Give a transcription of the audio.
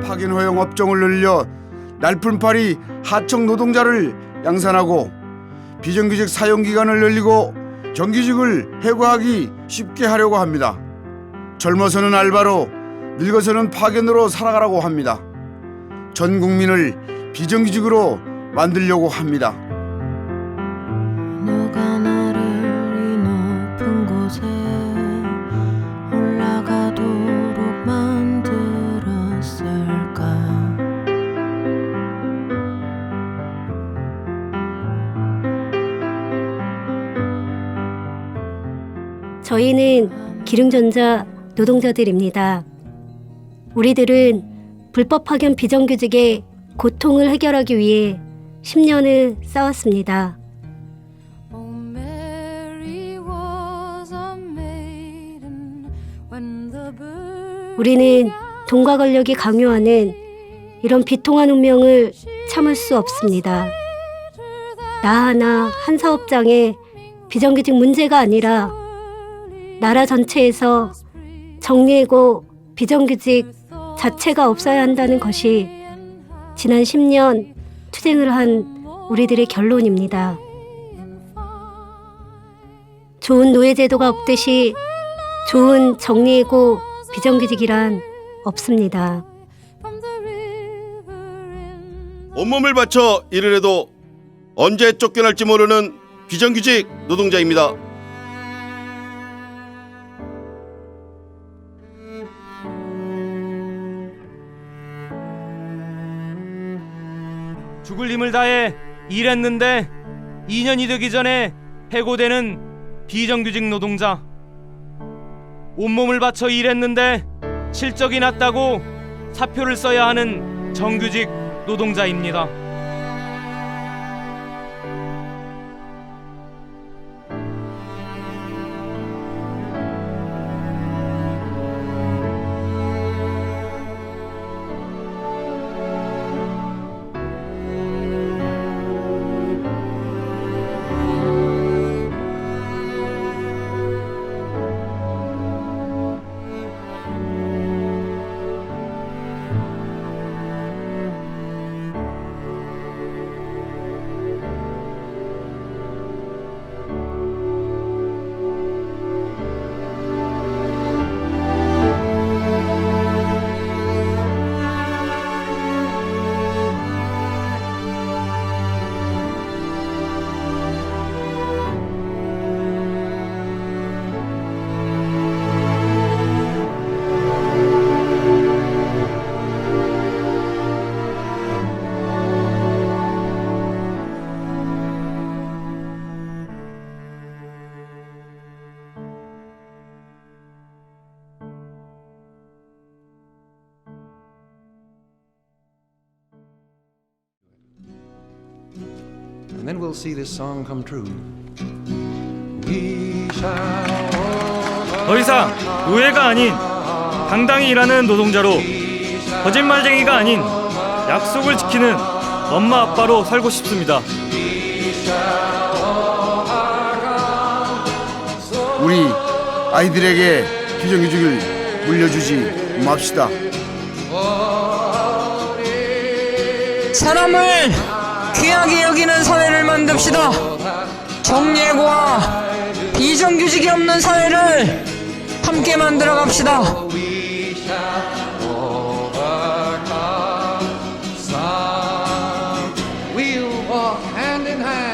파견 허용 업종을 늘려 날품팔이 하청 노동자를 양산하고 비정규직 사용 기간을 늘리고 정규직을 해고하기 쉽게 하려고 합니다. 젊어서는 알바로 늙어서는 파견으로 살아가라고 합니다. 전 국민을 비정규직으로 만들려고 합니다. 저희는 기능전자 노동자들입니다. 우리들은 불법 파견 비정규직의 고통을 해결하기 위해 10년을 싸웠습니다. 우리는 돈과 권력이 강요하는 이런 비통한 운명을 참을 수 없습니다. 나 하나 한 사업장의 비정규직 문제가 아니라 나라 전체에서 정리해고 비정규직 자체가 없어야 한다는 것이 지난 10년 투쟁을 한 우리들의 결론입니다. 좋은 노예제도가 없듯이 좋은 정리해고 비정규직이란 없습니다. 온몸을 바쳐 일을 해도 언제 쫓겨날지 모르는 비정규직 노동자입니다. 죽을 힘을 다해 일했는데 2년이 되기 전에 해고되는 비정규직 노동자 온몸을 바쳐 일했는데 실적이 낮다고 사표를 써야 하는 정규직 노동자입니다. Then we'll see this song come true. We shall 더 이상 노예가 아닌 당당히 일하는 노동자로 거짓말쟁이가 아닌 약속을 지키는 엄마 아빠로 살고 싶습니다. 우리 아이들에게 비정규직을 물려주지 맙시다. 사람을 귀하게 여기는 사회를 만듭시다. 정예고와 비정규직이 없는 사회를 함께 만들어 갑시다. hand in hand.